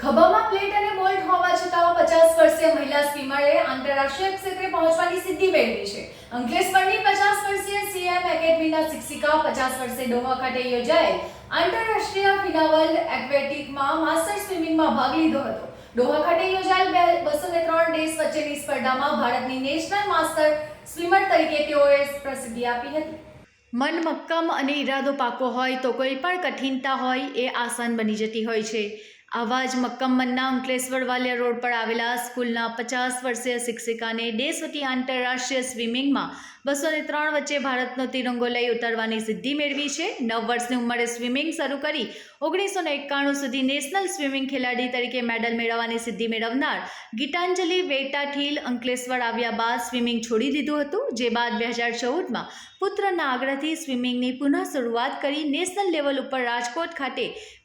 ખભામાં plate અને bolt હોવા છતાં પચાસ વર્ષીય મહિલા સ્વિમરે આંતરરાષ્ટ્રીય ક્ષેત્રે પહોંચવાની સિદ્ધિ મેળવી છે. અંકલેશ્વરની પચાસ વર્ષીય સીએમ એકેડમીના શિક્ષિકા પચાસ વર્ષે ડોહા ખાતે યોજાયેલ આંતરરાષ્ટ્રીય ફિનાવલ એક્વેટિકમાં માસ્ટર સ્વિમિંગમાં ભાગ લીધો હતો. ડોહા ખાતે યોજાયેલ બસો ને ત્રણ દેશ વચ્ચેની સ્પર્ધામાં ભારતની નેશનલ માસ્ટર સ્વિમર તરીકે તેઓએ પ્રસિદ્ધિ આપી હતી. મન મક્કમ અને ઈરાદો પાકો હોય તો કોઈ પણ કઠિનતા હોય એ આસાન બની જતી હોય છે. આવા જ મક્કમ મનના અંકલેશ્વર વાલિયા રોડ પર આવેલા સ્કૂલના પચાસ વર્ષીય શિક્ષિકાને દેશ આંતરરાષ્ટ્રીય સ્વિમિંગમાં બસો ને ત્રણ વચ્ચે ભારતનો તિરંગો લઈ ઉતરવાની સિદ્ધિ મેળવી છે. નવ વર્ષની ઉંમરે સ્વિમિંગ શરૂ કરી ઓગણીસો ને એકાણું સુધી નેશનલ સ્વિમિંગ ખેલાડી તરીકે મેડલ મેળવવાની સિદ્ધિ મેળવનાર ગીતાંજલિ વેટાઠીલ અંકલેશ્વર આવ્યા બાદ સ્વિમિંગ છોડી દીધું હતું, જે બાદ બે હજાર ચૌદમાં પુત્રના આગ્રહથી સ્વિમિંગની પુનઃ શરૂઆત કરી નેશનલ લેવલ ઉપર રાજકોટ ખાતે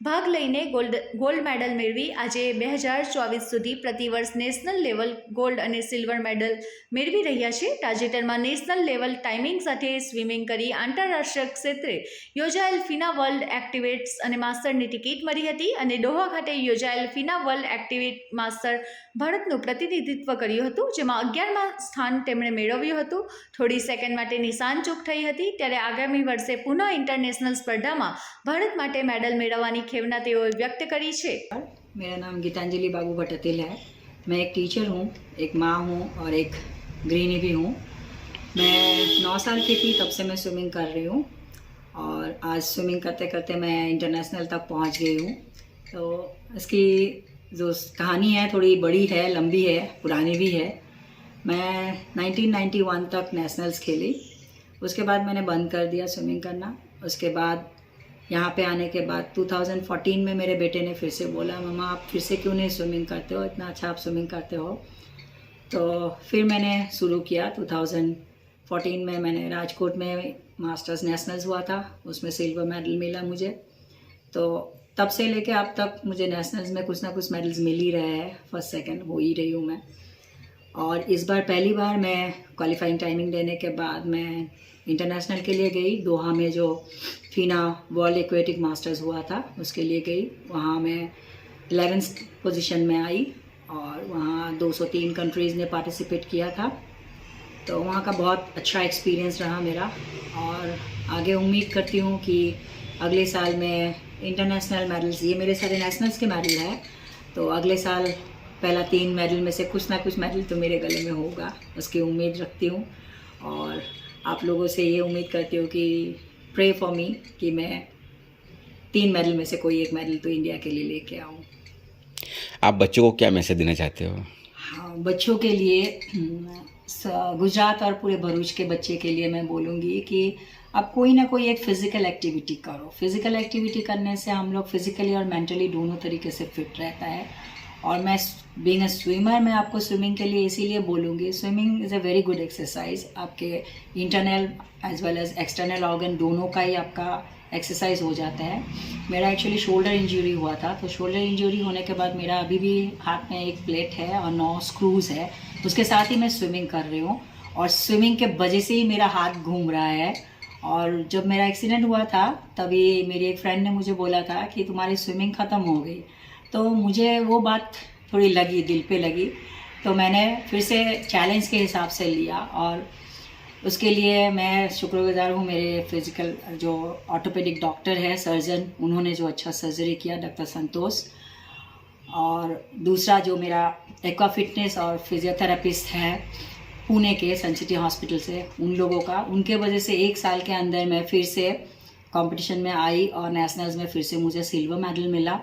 ભાગ લઈને ગોલ્ડ ગોલ્ડ મેડલ મેળવી આજે બે હજાર ચોવીસ સુધી પ્રતિવર્ષ નેશનલ લેવલ ગોલ્ડ અને સિલ્વર મેડલ મેળવી રહ્યા છે. તાજેતરમાં નેશનલ લેવલ ટાઈમિંગ સાથે સ્વિમિંગ કરી આંતરરાષ્ટ્રીય ક્ષેત્રે યોજાયેલ ફિના વર્લ્ડ એક્ટિવેટ્સ અને માસ્ટરની ટિકિટ મળી હતી અને ડોહા ખાતે યોજાયેલ ફિના વર્લ્ડ એક્ટિવેટ માસ્ટર ભારતનું પ્રતિનિધિત્વ કર્યું હતું, જેમાં અગિયારમાં સ્થાન તેમણે મેળવ્યું હતું. થોડી સેકન્ડ માટે નિશાન ચૂક થઈ હતી, ત્યારે આગામી વર્ષે પુનઃ ઇન્ટરનેશનલ સ્પર્ધામાં ભારત માટે મેડલ મેળવવાની ખેવના તેઓએ વ્યક્ત કરી છે. मेरा नाम गीतांजलि बाबू भटतिल है। मैं एक टीचर हूँ, एक माँ हूँ और एक गृहिणी भी हूँ। मैं नौ साल की थी, तब से मैं स्विमिंग कर रही हूँ और आज स्विमिंग करते करते मैं इंटरनेशनल तक पहुँच गई हूँ। तो इसकी जो कहानी है, थोड़ी बड़ी है, लंबी है, पुरानी भी है। मैं 1991 तक नेशनल्स खेली। उसके बाद मैंने बंद कर दिया स्विमिंग करना। उसके बाद यहाँ पे आने के बाद 2014 में मेरे बेटे ने फिर से बोला, मम्मा, आप फिर से क्यों नहीं स्विमिंग करते हो? इतना अच्छा आप स्विमिंग करते हो। तो फिर मैंने शुरू किया 2014 में मैंने राजकोट में मास्टर्स नेशनल्स हुआ था, उसमें सिल्वर मेडल मिला मुझे। तो तब से लेके अब तक मुझे नेशनल्स में कुछ ना कुछ मेडल्स मिल ही रहे हैं। फ़र्स्ट सेकंड हो ही रही हूँ मैं। और इस बार पहली बार मैं क्वालिफाइंग टाइमिंग देने के बाद मैं इंटरनेशनल के लिए गई, दोहा में जो फीना वर्ल्ड एक्वेटिक मास्टर्स हुआ था, उसके लिए गई। वहाँ मैं एलेवेंथ पोजीशन में आई और वहाँ 203 कंट्रीज़ ने पार्टिसिपेट किया था। तो वहाँ का बहुत अच्छा एक्सपीरियंस रहा मेरा और आगे उम्मीद करती हूँ कि अगले साल में इंटरनेशनल मेडल्स ये मेरे सारे नेशनल्स के मेडल हैं तो अगले साल पहला तीन मेडल में से कुछ ना कुछ मेडल तो मेरे गले में होगा, उसकी उम्मीद रखती हूँ। और आप लोगों से ये उम्मीद करती हूँ कि प्रे फॉर मी कि मैं तीन मेडल में से कोई एक मेडल तो इंडिया के लिए लेके आऊँ। आप बच्चों को क्या मैसेज देना चाहते हो? हाँ बच्चों के लिए गुजरात और पूरे भरूच के बच्चे के लिए मैं बोलूँगी कि आप कोई ना कोई एक फ़िज़िकल एक्टिविटी करो। फ़िज़िकल एक्टिविटी करने से हम लोग फिज़िकली और मेंटली दोनों तरीके से फिट रहता है। और मैं बीइंग अ स्विमर मैं आपको स्विमिंग के लिए इसीलिए बोलूँगी swimming is a very good exercise आपके internal as well as external organ दोनों का ही आपका एक्सरसाइज हो जाता है। मेरा एक्चुअली शोल्डर इंजरी हुआ था तो शोल्डर इंजरी होने के बाद मेरा अभी भी हाथ में एक प्लेट है और नौ स्क्रूज है उसके साथ ही मैं स्विमिंग कर रही हूँ। और स्विमिंग के वजह से ही मेरा हाथ घूम रहा है। और जब मेरा एक्सीडेंट हुआ था, तभी मेरी एक फ्रेंड ने मुझे बोला था कि तुम्हारी स्विमिंग ख़त्म हो गई। तो मुझे वो बात थोड़ी लगी, दिल पे लगी। तो मैंने फिर से चैलेंज के हिसाब से लिया और उसके लिए मैं शुक्रगुजार हूँ, मेरे फ़िज़िकल जो ऑर्थोपेडिक डॉक्टर है सर्जन उन्होंने जो अच्छा सर्जरी किया डॉक्टर संतोष। और दूसरा जो मेरा एक्वा फिटनेस और फिजियोथेरापिस्ट है, पुणे के सनसिटी हॉस्पिटल से, उन लोगों का। उनके वजह से एक साल के अंदर मैं फिर से कंपटीशन में आई और नेशनल्स में फिर से मुझे सिल्वर मेडल मिला।